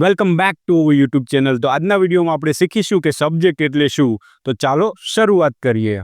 Welcome back to YouTube channel તો આજના વિડીયોમાં આપણે શીખીશું કે સબ્જેક્ટ એટલે શું? તો ચાલો શરૂઆત કરીએ.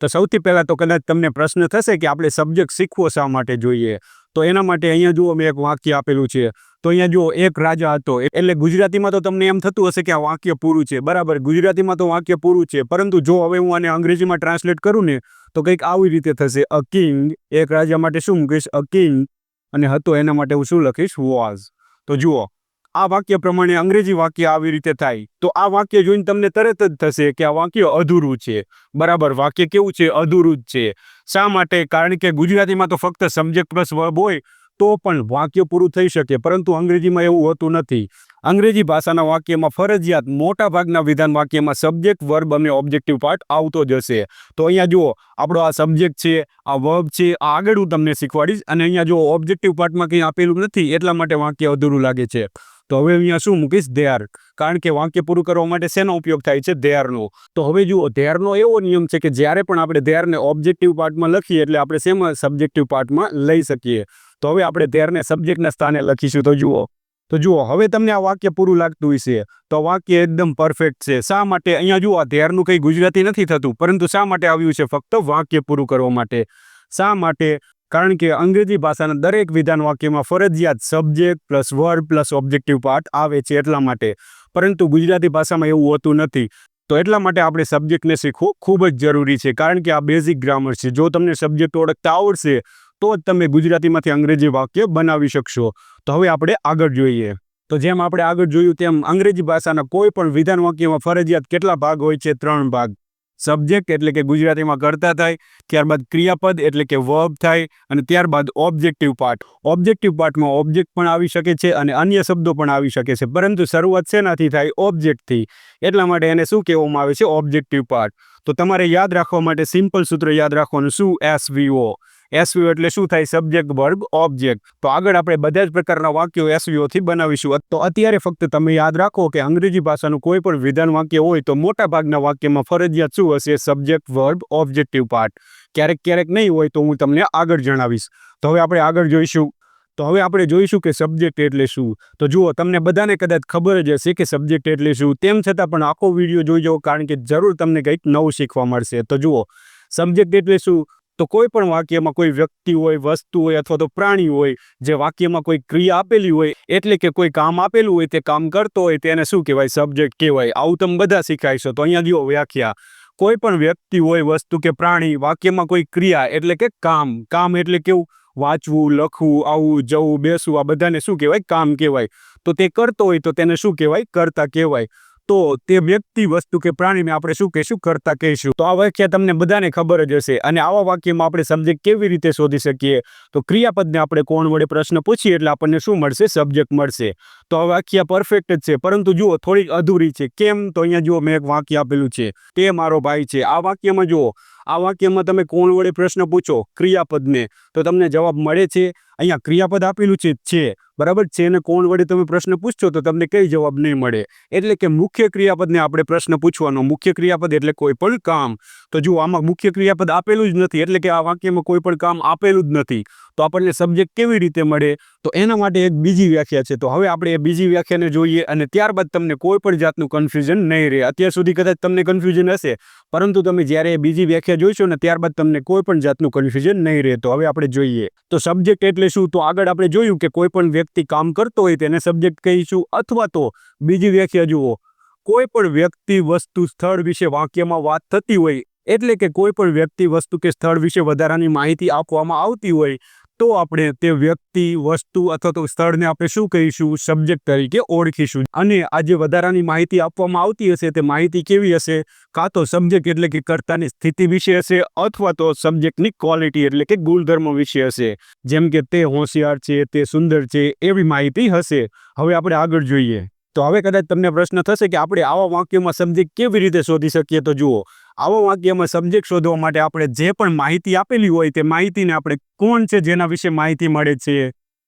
તો સૌથી પહેલાં તો કદાચ તમને પ્રશ્ન થશે કે આપણે સબ્જેક્ટ શીખવો શા માટે જોઈએ? તો એના માટે અહીંયા જુઓ મેં એક વાક્ય આપેલું છે. તો અહીંયા જુઓ, એક રાજા હતો. એટલે ગુજરાતીમાં તો તમને એમ થતું હશે કે આ વાક્ય પૂરું છે. બરાબર, ગુજરાતીમાં તો વાક્ય પૂરું છે. પરંતુ જો હવે હું આને અંગ્રેજીમાં ટ્રાન્સલેટ કરું ને, તો કંઈક આવી રીતે થશે. અ કિંગ એક રાજા માટે શું મૂકીશ? અ કિંગ અને હતો એના માટે હું શું લખીશ? વોઝ તો જુઓ આ વાક્ય પ્રમાણે અંગ્રેજી વાક્ય આવી રીતે થાય. તો આ વાક્ય જોઈને તમને તરત જ થશે કે આ વાક્ય અધૂરું છે. બરાબર, વાક્ય કેવું છે? અધૂરું જ છે. શા માટે? કારણ કે ગુજરાતીમાં તો ફક્ત સબ્જેક્ટ પ્લસ વર્બ હોય તો પણ વાક્ય પૂરું થઈ શકે, પરંતુ અંગ્રેજીમાં એવું હોતું નથી. અંગ્રેજી ભાષાના વાક્યમાં ફરજિયાત મોટા ભાગના વિધાન વાક્યમાં સબ્જેક્ટ વર્બ અને ઓબ્જેક્ટિવ પાર્ટ આવતો જ હશે. તો અહીંયા જુઓ, આપણો આ સબ્જેક્ટ છે, આ વર્બ છે, આ આગળ હું તમને શીખવાડીશ. અને અહીંયા જુઓ ઓબ્જેક્ટિવ પાર્ટમાં કંઈ આપેલું નથી, એટલા માટે વાક્ય અધૂરું લાગે છે. તો હવે અહીંયા શું મૂકીશ? ધેર કારણ કે વાક્ય પૂરું કરવા માટે શેનો ઉપયોગ થાય છે? ધેરનો તો હવે જુઓ ધેરનો એવો નિયમ છે કે જ્યારે પણ આપણે ધેરને ઓબ્જેક્ટિવ પાર્ટમાં લખીએ એટલે આપણે શેમાં સબ્જેક્ટિવ પાર્ટમાં લઈ શકીએ. તો હવે આપણે ધેરને સબ્જેક્ટના સ્થાને લખીશું. તો જુઓ. તો જુઓ, હવે તમને આ વાક્ય પૂરું લાગતું હશે. તો વાક્ય એકદમ પરફેક્ટ છે. શા માટે? અહીંયા જુઓ ધેરનું કંઈ ગુજરાતી નથી થતું, પરંતુ શા માટે આવ્યું છે ફક્ત વાક્ય પૂરું કરવા માટે? શા માટે? કારણ કે અંગ્રેજી ભાષાના દરેક વિધાન વાક્યમાં ફરજિયાત subject plus word plus objective part આવે છે એટલા માટે. પરંતુ ગુજરાતી ભાષામાં એવું હોતું નથી. તો એટલા માટે આપણે સબ્જેક્ટને શીખવું ખૂબ જ જરૂરી છે. કારણ કે આ બેઝિક ગ્રામર છે. જો તમને સબ્જેક્ટ ઓળખતા આવડશે, તો જ તમે ગુજરાતીમાંથી અંગ્રેજી વાક્ય બનાવી શકશો. તો હવે આપણે આગળ જોઈએ. તો જેમ આપણે આગળ જોયું તેમ અંગ્રેજી ભાષાના કોઈ પણ વિધાન વાક્યમાં ફરજિયાત કેટલા ભાગ હોય છે? ત્રણ ભાગ. સબ્જેક્ટ એટલે કે ગુજરાતીમાં કરતા થાય, ત્યારબાદ ક્રિયાપદ એટલે કે વર્બ થાય, અને ત્યારબાદ ઓબ્જેક્ટિવ પાર્ટ ઓબ્જેક્ટિવ પાર્ટમાં ઓબ્જેક્ટ પણ આવી શકે છે અને અન્ય શબ્દો પણ આવી શકે છે. પરંતુ શરૂઆત શેનાથી થાય? ઓબ્જેક્ટથી એટલા માટે એને શું કહેવામાં આવે છે? ઓબ્જેક્ટિવ પાર્ટ તો તમારે યાદ રાખવા માટે સિમ્પલ સૂત્ર યાદ રાખવાનું શું? એસવીઓ એસવીઓ એટલે શું થાય? Subject verb object. તો આગળ આપણે બધા જ પ્રકારના વાક્યો એસવીઓથી બનાવીશું. તો અત્યારે ફક્ત તમે યાદ રાખો કે અંગ્રેજી ભાષાનું કોઈ પણ વિધાન વાક્ય હોય તો મોટા ભાગના વાક્યમાં ફરજિયાત શું હશે? Subject, verb, objective part. ક્યારેક ક્યારેક નહીં હોય તો હું તમને આગળ જણાવીશ. તો હવે આપણે આગળ જોઈશું. તો હવે આપણે જોઈશું કે સબ્જેક્ટ એટલે શું? તો જુઓ, તમને બધાને કદાચ ખબર જ હશે કે સબ્જેક્ટ એટલે શું? તેમ છતાં પણ આખો વીડિયો જોઈ જાઓ કારણ કે જરૂર તમને કંઈક નવું શીખવા મળશે. તો જુઓ, સબ્જેક્ટ એટલે શું? તો કોઈ પણ વાક્યમાં કોઈ વ્યક્તિ હોય, વસ્તુ હોય અથવા તો પ્રાણી હોય, જે વાક્યમાં કોઈ ક્રિયા આપેલી હોય, એટલે કે કોઈ કામ આપેલું હોય, તે કામ કરતો હોય, તેને શું કહેવાય? સબ્જેક્ટ કહેવાય. આવું તમે બધા શીખાયશો તો અહીંયા જુઓ વ્યાખ્યા. કોઈ પણ વ્યક્તિ હોય, વસ્તુ કે પ્રાણી, વાક્યમાં કોઈ ક્રિયા એટલે કે કામ. કામ એટલે કેવું? વાંચવું, લખવું, આવવું, જવું, બેસવું, આ બધાને શું કહેવાય? કામ કહેવાય. તો તે કરતો હોય તો તેને શું કહેવાય? કરતા કહેવાય. તો તે વ્યક્તિ વસ્તુ કે પ્રાણીને આપણે શું કહીશું કરતા કહીશું? તો આ વાક્ય તમને બધાને ખબર જ હશે અને આવા વાક્યમાં આપણે સબ્જેક્ટ કેવી રીતે શોધી શકીએ? તો ક્રિયાપદને આપણે કોણ વડે પ્રશ્ન પૂછીએ એટલે આપણને શું મળશે? સબ્જેક્ટ મળશે. તો આ વાક્ય પરફેક્ટ જ છે. પરંતુ જુઓ, થોડીક અધૂરી છે. કેમ? તો અહીંયા જુઓ, મેં એક વાક્ય આપેલું છે. તે મારો ભાઈ છે. આ વાક્યમાં જુઓ, આ વાક્યમાં તમે કોણ વડે પ્રશ્ન પૂછો? ક્રિયાપદને. તો તમને જવાબ મળે છે. અહીંયા ક્રિયાપદ આપેલું છે છે. બરાબર છે? અને કોણ વડે તમે પ્રશ્ન પૂછશો, તો તમને કઈ જવાબ નહીં મળે. એટલે કે મુખ્ય ક્રિયાપદને આપણે પ્રશ્ન પૂછવાનો. મુખ્ય ક્રિયાપદ એટલે કોઈ પણ કામ. તો જુઓ, આમાં મુખ્ય ક્રિયાપદ આપેલું જ નથી. એટલે કે આ વાક્યમાં કોઈ પણ કામ આપેલું જ નથી. તો આપણને સબ્જેક્ટ કેવી રીતે મળે? તો એના માટે એક બીજી વ્યાખ્યા છે. તો હવે આપણે એ બીજી વ્યાખ્યાને જોઈએ અને ત્યારબાદ તમને કોઈ પણ જાતનું કન્ફ્યુઝન નહીં રહે. અત્યાર સુધી કદાચ તમને કન્ફ્યુઝન હશે, પરંતુ તમે જ્યારે એ બીજી વ્યાખ્યા જોઈશો ને ત્યારબાદ તમને કોઈ પણ જાતનું કન્ફ્યુઝન નહીં રહે. તો હવે આપણે જોઈએ. તો સબ્જેક્ટ એટલે શું? તો આગળ આપણે જોયું કે કોઈ પણ વ્યક્તિ કામ કરતો હોય તેને સબ્જેક્ટ કહીશું, અથવા તો બીજી વ્યાખ્યા જુઓ. કોઈ પણ વ્યક્તિ વસ્તુ સ્થળ વિશે વાક્યમાં વાત થતી હોય, એટલે કે કોઈ પણ વ્યક્તિ વસ્તુ કે સ્થળ વિશે વધારાની માહિતી આપવામાં આવતી હોય તો આપણે તે વ્યક્તિ, વસ્તુ અથવા તો સ્થળને આપણે શું કહીશું? સબ્જેક્ટ તરીકે ઓળખીશું. અને આ જે વધારાની માહિતી આપવામાં આવતી હશે. તે માહિતી કેવી હશે? કાં તો સબ્જેક્ટ એટલે કે કર્તાની સ્થિતિ વિશે હશે અથવા તો સબ્જેક્ટની ક્વોલિટી એટલે કે ગુણધર્મ વિશે હશે. જેમ કે તે હોશિયાર છે, તે સુંદર છે, એવી માહિતી હશે. હવે આપણે આગળ જોઈએ. તો હવે કદાચ તમને પ્રશ્ન થશે કે આપણે આવા વાક્યોમાં સબ્જેક્ટ કેવી રીતે શોધી શકીએ? તો જુઓ. આવા વાક્યમાં સબ્જેક્ટ શોધવા માટે આપણે જે પણ માહિતી આપેલી હોય તે માહિતીને આપણે કોણ છે, જેના વિશે માહિતી મળે છે,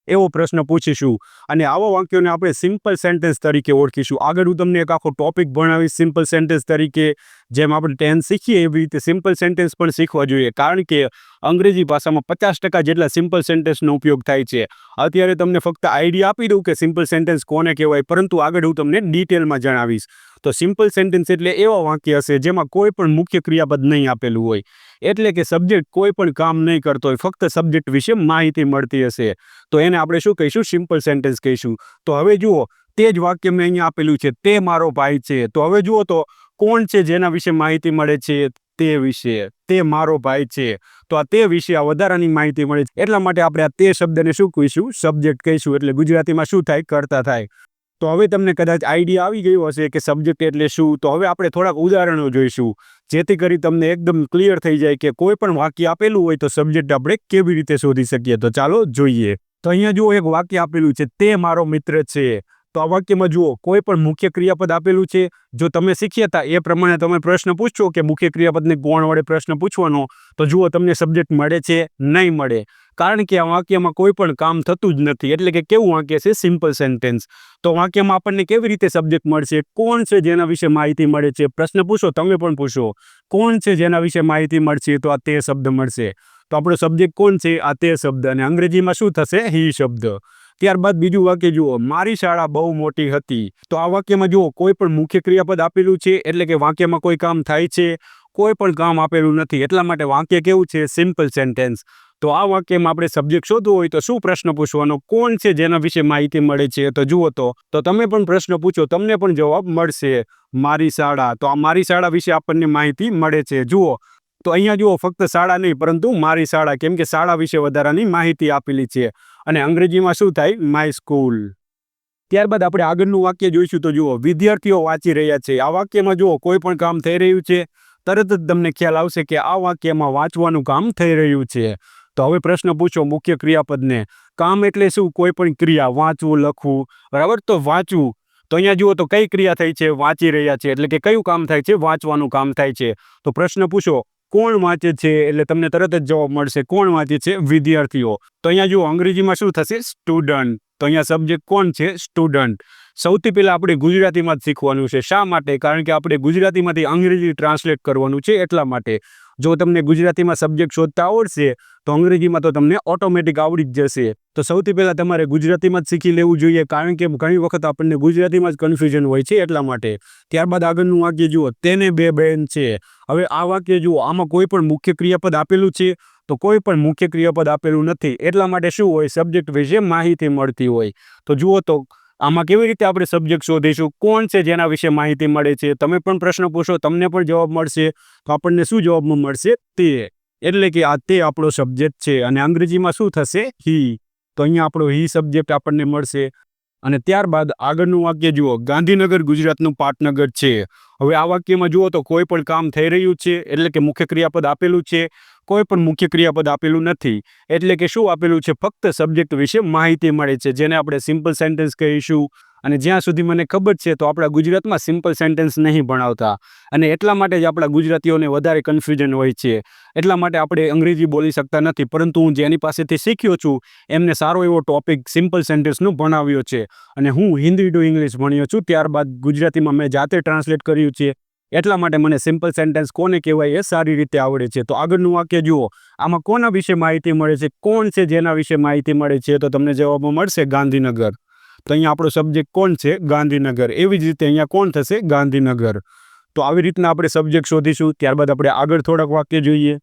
એવો પ્રશ્ન પૂછીશું. અને આવા વાક્યોને આપણે સિમ્પલ સેન્ટેન્સ તરીકે ઓળખીશું. આગળ હું તમને એક આખો ટોપિક ભણાવીશ સિમ્પલ સેન્ટેન્સ તરીકે, જેમ આપણે ટેન શીખીએ એવી રીતે સિમ્પલ સેન્ટેન્સ પણ શીખવા જોઈએ. કારણ કે અંગ્રેજી ભાષામાં પચાસ ટકા જેટલા સિમ્પલ સેન્ટેન્સનો ઉપયોગ થાય છે. અત્યારે તમને ફક્ત આઈડિયા આપી દઉં કે સિમ્પલ સેન્ટેન્સ કોને કહેવાય? પરંતુ આગળ હું તમને ડિટેલમાં જણાવીશ. તો સિમ્પલ સેન્ટેન્સ એટલે એવા વાક્ય હશે જેમાં કોઈ પણ મુખ્ય ક્રિયાપદ નહીં આપેલું હોય. એટલે કે સબ્જેક્ટ કોઈ પણ કામ નહીં કરતો હોય, ફક્ત સબ્જેક્ટ વિશે માહિતી મળતી હશે. તો એને આપણે શું કહીશું? સિમ્પલ સેન્ટેન્સ કહીશું. તો હવે જુઓ, તે જ વાક્ય મેં અહીંયા આપેલું છે, તે મારો ભાઈ છે. તો હવે જુઓ તો, કોણ છે જેના વિશે માહિતી મળે છે? તે વિશે, તે મારો ભાઈ છે. તો આ તે વિશે આ વધારાની માહિતી મળે છે. એટલા માટે આપણે આ તે શબ્દને શું કહીશું? સબ્જેક્ટ કહીશું. એટલે ગુજરાતીમાં શું થાય? કરતા થાય. તો હવે તમને કદાચ આઈડિયા આવી ગયો હશે કે સબ્જેક્ટ એટલે શું? તો હવે આપણે થોડાક ઉદાહરણો જોઈશું, જેથી કરી તમને એકદમ ક્લિયર થઈ જાય કે કોઈ પણ વાક્ય આપેલું હોય તો સબ્જેક્ટ આપણે કેવી રીતે શોધી શકીએ? તો ચાલો જોઈએ. તો અહીંયા જુઓ એક વાક્ય આપેલું છે, તે મારો મિત્ર છે. તો આ વાક્યમાં જુઓ, કોઈ પણ મુખ્ય ક્રિયાપદ આપેલું છે, જો તમે શીખ્યા હતા, એ પ્રમાણે તમે પ્રશ્ન પૂછશો કે મુખ્ય ક્રિયાપદને કોણ વડે પ્રશ્ન પૂછવાનો, તો જુઓ તમને સબ્જેક્ટ મળે છે, નહીં મળે. કારણ કે આ વાક્યમાં કોઈ પણ કામ થતું જ નથી. એટલે કે કેવું વાક્ય છે? સિમ્પલ સેન્ટેન્સ તો વાક્યમાં આપણને કેવી રીતે સબ્જેક્ટ મળશે? કોણ છે જેના વિશે માહિતી મળે છે? પ્રશ્ન પૂછો, તમે પણ પૂછો. કોણ છે જેના વિશે માહિતી મળશે તો આ તે શબ્દ મળશે. તો આપણો સબ્જેક્ટ કોણ છે? આ તે શબ્દ. અને અંગ્રેજીમાં શું થશે? હી શબ્દ. ત્યારબાદ બીજું વાક્ય જુઓ. મારી શાળા બહુ મોટી હતી. તો આ વાક્યમાં જુઓ, કોઈ પણ મુખ્ય ક્રિયાપદ આપેલું છે? એટલે કે વાક્યમાં કોઈ કામ થાય છે? કોઈ પણ કામ આપેલું નથી. એટલા માટે વાક્ય કેવું છે? સિમ્પલ સેન્ટેન્સ તો આ વાક્યમાં આપણે સબ્જેક્ટ શોધવો હોય તો શું પ્રશ્ન પૂછવાનો? કોણ છે જેના વિશે માહિતી મળે છે? તો જુઓ તો તો તમે પણ પ્રશ્ન પૂછો, તમને પણ જવાબ મળશે મારી શાળા. તો આ મારી શાળા વિશે આપણને માહિતી મળે છે. જુઓ, તો અહીંયા જુઓ, ફક્ત શાળા નહીં, પરંતુ મારી શાળા, કેમ કે શાળા વિશે વધારાની માહિતી આપેલી છે. અને અંગ્રેજીમાં શું થાય? માય સ્કૂલ ત્યારબાદ આપણે આગળનું વાક્ય જોઈશું તો જુઓ, વિદ્યાર્થીઓ વાંચી રહ્યા છે. આ વાક્યમાં જુઓ, કોઈ પણ કામ થઈ રહ્યું છે, તરત જ તમને ખ્યાલ આવશે કે આ વાક્યમાં વાંચવાનું કામ થઈ રહ્યું છે. તો હવે પ્રશ્ન પૂછો મુખ્ય ક્રિયાપદને. કામ એટલે શું? કોઈ પણ ક્રિયા, વાંચવું, લખવું. બરાબર? તો વાંચવું. તો અહીંયા જુઓ તો કઈ ક્રિયા થઈ છે? વાંચી રહ્યા છે. એટલે કે કયું કામ થાય છે? વાંચવાનું કામ થાય છે. તો પ્રશ્ન પૂછો, કોણ વાંચે છે? એટલે તમને તરત જ જવાબ મળશે, કોણ વાંચે છે? વિદ્યાર્થીઓ. તો અહીંયા જુઓ, અંગ્રેજીમાં શું થશે? સ્ટુડન્ટ. તો અહીંયા સબ્જેક્ટ કોણ છે? સ્ટુડન્ટ. સૌથી પહેલાં આપણે ગુજરાતીમાં જ શીખવાનું છે. શા માટે? કારણ કે આપણે ગુજરાતીમાંથી અંગ્રેજી ટ્રાન્સલેટ કરવાનું છે એટલા માટે. જો તમને ગુજરાતીમાં સબ્જેક્ટ શોધતા આવડશે, તો અંગ્રેજીમાં તો તમને ઓટોમેટિક આવડી જ જશે. તો સૌથી પહેલાં તમારે ગુજરાતીમાં જ શીખી લેવું જોઈએ, કારણ કે ઘણી વખત આપણને ગુજરાતીમાં જ કન્ફ્યુઝન હોય છે એટલા માટે. ત્યારબાદ આગળનું વાક્ય જુઓ, તેને બે બહેન છે. હવે આ વાક્ય જુઓ, આમાં કોઈ પણ મુખ્ય ક્રિયાપદ આપેલું છે? તો કોઈ પણ મુખ્ય ક્રિયાપદ આપેલું નથી. એટલા માટે શું હોય? સબ્જેક્ટ વિશે માહિતી મળતી હોય. તો જુઓ તો આમાં કેવી રીતે આપણે સબ્જેક્ટ શોધીશું? કોણ છે જેના વિશે માહિતી મળે છે? તમે પણ પ્રશ્ન પૂછો, તમને પણ જવાબ મળશે. તો આપણને શું જવાબમાં મળશે? તે. એટલે કે આ તે આપણો સબ્જેક્ટ છે. અને અંગ્રેજીમાં શું થશે? હી. તો અહીંયા આપણો હી સબ્જેક્ટ આપણને મળશે. અને ત્યારબાદ આગળનું વાક્ય જુઓ. ગાંધીનગર ગુજરાતનું પાટનગર છે. હવે આ વાક્યમાં જુઓ તો કોઈ પણ કામ થઈ રહ્યું છે, એટલે કે મુખ્ય ક્રિયાપદ આપેલું છે, કોઈ પણ મુખ્ય ક્રિયાપદ આપેલું નથી. એટલે કે શું આપેલું છે? ફક્ત સબ્જેક્ટ વિશે માહિતી મળે છે, જેને આપણે સિમ્પલ સેન્ટેન્સ કહીશું. અને જ્યાં સુધી મને ખબર છે તો આપણા ગુજરાતમાં સિમ્પલ સેન્ટેન્સ નહીં ભણાવતા. અને એટલા માટે જ આપણા ગુજરાતીઓને વધારે કન્ફ્યુઝન હોય છે. એટલા માટે આપણે અંગ્રેજી બોલી શકતા નથી, પરંતુ હું જેની પાસેથી શીખ્યો છું, એમને સારો એવો ટોપિક સિમ્પલ સેન્ટેન્સનું ભણાવ્યો છે. અને હું હિન્દી ટુ ઇંગ્લિશ ભણ્યો છું, ત્યારબાદ ગુજરાતીમાં મેં જાતે ટ્રાન્સલેટ કર્યું છે. એટલા માટે મને સિમ્પલ સેન્ટેન્સ કોને કહેવાય એ સારી રીતે આવડે છે. તો આગળનું વાક્ય જુઓ. આમાં કોના વિશે માહિતી મળે છે? કોણ છે જેના વિશે માહિતી મળે છે? તો તમને જવાબમાં મળશે ગાંધીનગર. તો અહીંયા આપણો સબ્જેક્ટ કોણ છે? ગાંધીનગર. એવી જ રીતે અહીંયા કોણ થશે? ગાંધીનગર. તો આવી રીતના આપણે સબ્જેક્ટ શોધીશું. ત્યારબાદ આપણે આગળ થોડાક વાક્ય જોઈએ.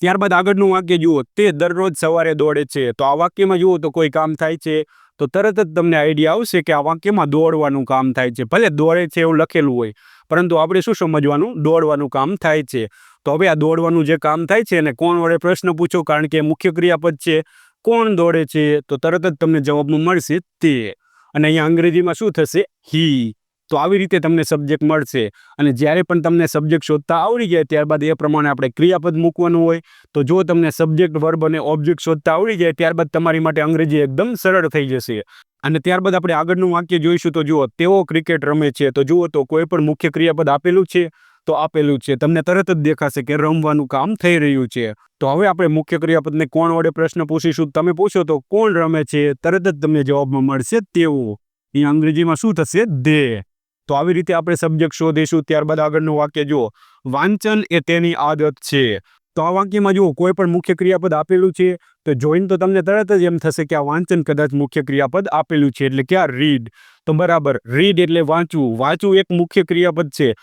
ત્યારબાદ આગળનું વાક્ય જુઓ. તે દરરોજ સવારે દોડે છે. તો આ વાક્યમાં જુઓ તો કોઈ કામ થાય છે. તો તરત જ તમને આઈડિયા આવશે કે આ વાક્યમાં દોડવાનું કામ થાય છે. ભલે દોડે છે એવું લખેલું હોય. પરંતુ આપણે શું સમજવાનું? દોડવાનું કામ થાય છે. તો હવે આ દોડવાનું જે કામ થાય છે એને કોણ વડે પ્રશ્ન પૂછો? કારણ કે મુખ્ય ક્રિયાપદ છે. કોણ દોડે છે? તો તરત જ તમને જવાબનું મળશે તે. અને અહીંયા અંગ્રેજીમાં શું થશે? હી તો આવી રીતે તમને સબ્જેક્ટ મળશે. અને જ્યારે પણ તમને સબ્જેક્ટ શોધતા આવડી જાય, ત્યારબાદ એ પ્રમાણે આપણે ક્રિયાપદ મૂકવાનું હોય. તો જો તમને સબ્જેક્ટ વર્બ અને ઓબ્જેક્ટ શોધતા આવડી જાય, ત્યારબાદ તમારી માટે અંગ્રેજી એકદમ સરળ થઈ જશે. અને ત્યારબાદ આપણે આગળનું વાક્ય જોઈશું તો જુઓ, તેઓ ક્રિકેટ રમે છે. તો જુઓ તો કોઈ પણ મુખ્ય ક્રિયાપદ આપેલું છે. તો આપેલું છે. તમને તરત જ દેખાશે કે રમવાનું કામ થઈ રહ્યું છે. તો હવે આપણે મુખ્ય ક્રિયાપદને કોણ વડે પ્રશ્ન પૂછીશું? તમે પૂછો તો કોણ રમે છે? તરત જ તમને જવાબમાં મળશે તેવું એ અંગ્રેજીમાં શું થશે? દે તો આવી રીતે આપણે સબ્જેક્ટ શોધીશું. ત્યારબાદ આગળનું વાક્ય જુઓ. વાંચન એ તેની આદત છે. તો આ વાક્યમાં જુઓ, કોઈ પણ મુખ્ય ક્રિયાપદ આપેલું છે, તો જોઈને તો તમને તરત જ એમ થશે કે આ વાંચન કદાચ મુખ્ય ક્રિયાપદ આપેલું છે, એટલે કે આ રીડ તો બરાબર રીડ એટલે વાંચવું. વાંચવું એક મુખ્ય ક્રિયાપદ છે.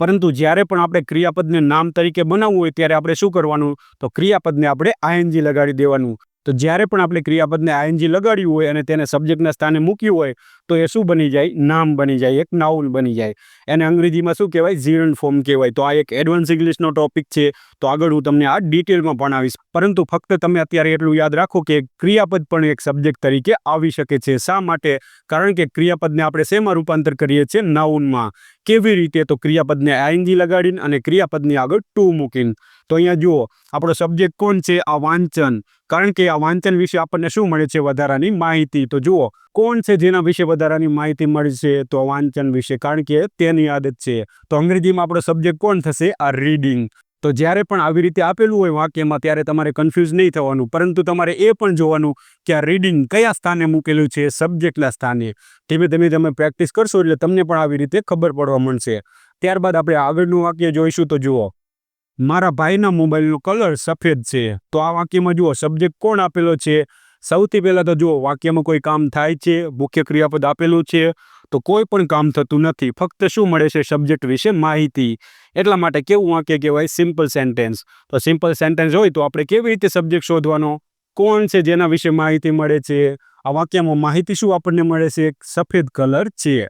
પરંતુ જ્યારે પણ આપણે ક્રિયાપદને નામ તરીકે બનાવવું હોય ત્યારે આપણે શું કરવાનું? તો ક્રિયાપદને આપણે આઈએનજી લગાડી દેવાનું. તો જ્યારે પણ આપણે ક્રિયાપદને આઈએનજી લગાડ્યું હોય અને તેને સબ્જેક્ટના સ્થાને મૂક્યું હોય તો એ શું બની જાય? નામ બની જાય, એક નાઉન બની જાય. એને અંગ્રેજીમાં શું કહેવાય? ઝીરણ ફોર્મ કહેવાય. તો આ એક એડવાન્સ ઇંગ્લિશનો ટોપિક છે. તો આગળ હું તમને આ ડિટેલમાં ભણાવીશ. પરંતુ ફક્ત તમે અત્યારે એટલું યાદ રાખો કે ક્રિયાપદ પણ એક સબ્જેક્ટ તરીકે આવી શકે છે. શા માટે? કારણ કે ક્રિયાપદને આપણે શેમાં રૂપાંતર કરીએ છીએ? નાઉનમાં કેવી રીતે? તો ક્રિયાપદને આઈએનજી લગાડીને અને ક્રિયાપદની આગળ ટુ મૂકીને. તો અહીંયા જુઓ, આપણો સબ્જેક્ટ કોણ છે? આ વાંચન. કારણ કે આ વાંચન વિશે આપણને શું મળે છે? વધારાની માહિતી. તો જુઓ, કોણ છે જેના વિશે વધારાની માહિતી મળશે તો વાંચન વિશે, કારણ કે તેની આદત છે. તો અંગ્રેજીમાં આપણો સબ્જેક્ટ કોણ થશે? આ રીડિંગ તો જ્યારે પણ આવી રીતે આપેલું હોય વાક્યમાં, ત્યારે તમારે કન્ફ્યુઝ નહીં થવાનું. પરંતુ તમારે એ પણ જોવાનું કે આ રીડિંગ કયા સ્થાને મૂકેલું છે સબ્જેક્ટના સ્થાને. ધીમે ધીમે તમે પ્રેક્ટિસ કરશો એટલે તમને પણ આવી રીતે ખબર પડવા મળશે. ત્યારબાદ આપણે આગળનું વાક્ય જોઈશું તો જુઓ. મારા ભાઈના મોબાઈલનો કલર સફેદ છે. તો આ વાક્યમાં જુઓ સબ્જેક્ટ કોણ આપેલો છે? સૌથી પહેલાં તો જુઓ, વાક્યમાં કોઈ કામ થાય છે, મુખ્ય ક્રિયાપદ આપેલું છે, તો કોઈ પણ કામ થતું નથી. ફક્ત શું મળે છે સબ્જેક્ટ વિશે માહિતી. એટલા માટે કેવું વાક્ય કહેવાય? સિમ્પલ સેન્ટેન્સ તો સિમ્પલ સેન્ટેન્સ હોય તો આપણે કેવી રીતે સબ્જેક્ટ શોધવાનો? કોણ છે જેના વિશે માહિતી મળે છે? આ વાક્યમાં માહિતી શું આપણને મળે છે? સફેદ કલર છે.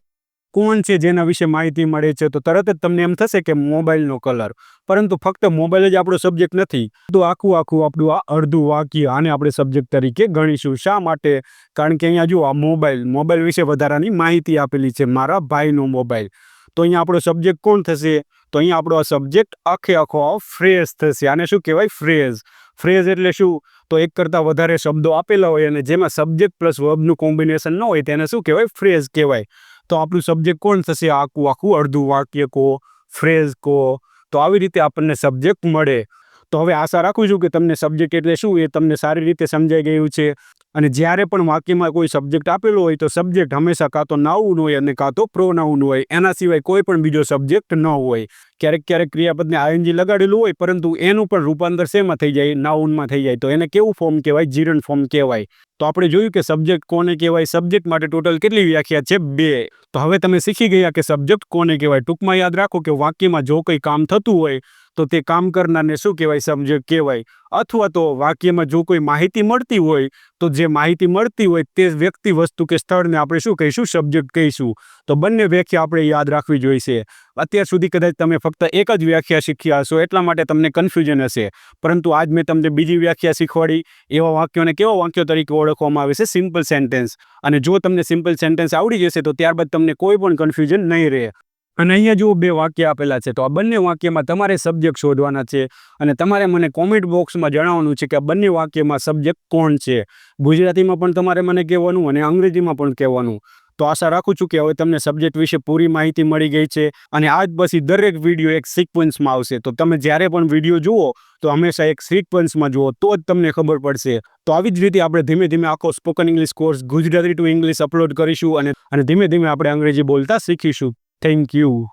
કોણ છે જેના વિશે માહિતી મળે છે, તો તરત જ તમને એમ થશે કે મોબાઈલનો કલર. પરંતુ ફક્ત મોબાઈલ જ આપણો સબ્જેક્ટ નથી, તો આખું આખું આપણું આ અડધું વાક્ય આને આપણે સબ્જેક્ટ તરીકે ગણીશું. શા માટે? કારણ કે અહીંયા જુઓ આ મોબાઈલ મોબાઈલ વિશે વધારાની માહિતી આપેલી છે મારા ભાઈનો મોબાઈલ. તો અહીંયા આપણો સબ્જેક્ટ કોણ થશે? તો અહીંયા આપણો આ સબ્જેક્ટ આખે આખો ફ્રેઝ થશે. આને શું કહેવાય? ફ્રેઝ. ફ્રેઝ એટલે શું? તો એક કરતાં વધારે શબ્દો આપેલા હોય અને જેમાં સબ્જેક્ટ પ્લસ વર્બનું કોમ્બિનેશન ન હોય તેને શું કહેવાય? ફ્રેઝ કહેવાય. તો આપણું સબ્જેક્ટ કોણ થશે? આખું આખું અડધું વાક્ય કહો ફ્રેઝ કહો તો આવી રીતે આપણને સબ્જેક્ટ મળે. તો હવે આશા રાખું છું કે તમને સબ્જેક્ટ એટલે શું? એ તમને સારી રીતે સમજાઈ ગયું છે. અને જ્યારે પણ વાક્યમાં કોઈ સબ્જેક્ટ આપેલો હોય તો સબ્જેક્ટ હંમેશા કાં તો નાઉન હોય અને કાં તો પ્રોનાઉન હોય. એના સિવાય કોઈ પણ બીજો સબ્જેક્ટ ન હોય. ક્યારેક ક્યારેક ક્રિયાપદને આયનજી લગાડેલું હોય, પરંતુ એનું પણ રૂપાંતર શેમાં થઈ જાય? નાઉનમાં થઈ જાય. તો એને કેવું ફોર્મ કહેવાય? જીરણ ફોર્મ કહેવાય. તો આપણે જોયું કે સબ્જેક્ટ કોને કહેવાય? સબ્જેક્ટ માટે ટોટલ કેટલી વ્યાખ્યા છે? બે. તો હવે તમે શીખી ગયા કે સબ્જેક્ટ કોને કહેવાય? ટૂંકમાં યાદ રાખો કે વાક્યમાં જો કંઈ કામ થતું હોય તો તે કામ કરનારને શું કહેવાય? સબ્જેક્ટ કહેવાય. અથવા તો વાક્યમાં જો કોઈ માહિતી મળતી હોય, તો જે માહિતી મળતી હોય તે વ્યક્તિ વસ્તુ કે સ્થળને આપણે શું કહીશું? સબ્જેક્ટ કહીશું. તો બંને વ્યાખ્યા આપણે યાદ રાખવી જોઈશે. અત્યાર સુધી કદાચ તમે ફક્ત એક જ વ્યાખ્યા શીખ્યા હશો, એટલા માટે તમને કન્ફ્યુઝન હશે. પરંતુ આજ મેં તમને બીજી વ્યાખ્યા શીખવાડી. એવા વાક્યોને કેવા વાક્યો તરીકે ઓળખવામાં આવે છે? સિમ્પલ સેન્ટેન્સ અને જો તમને સિમ્પલ સેન્ટેન્સ આવડી જશે, તો ત્યારબાદ તમને કોઈ પણ કન્ફ્યુઝન નહીં રહે. અને અહીંયા જુઓ બે વાક્ય આપેલા છે. તો આ બંને વાક્યમાં તમારે સબ્જેક્ટ શોધવાના છે અને તમારે મને કોમેન્ટ બોક્સમાં જણાવવાનું છે કે આ બંને વાક્યમાં સબ્જેક્ટ કોણ છે? ગુજરાતીમાં પણ તમારે મને કહેવાનું અને અંગ્રેજીમાં પણ કહેવાનું. તો આશા રાખું છું કે હવે તમને સબ્જેક્ટ વિશે પૂરી માહિતી મળી ગઈ છે અને આજ પછી દરેક વીડિયો એક સિક્વન્સમાં આવશે. તો તમે જ્યારે પણ વીડિયો જુઓ, તો હંમેશા એક સિક્વન્સમાં જુઓ, તો જ તમને ખબર પડશે. તો આવી જ રીતે આપણે ધીમે ધીમે આખો spoken English course Gujarati to English upload કરીશું અને અને ધીમે ધીમે આપણે અંગ્રેજી બોલતા શીખીશું. Thank you.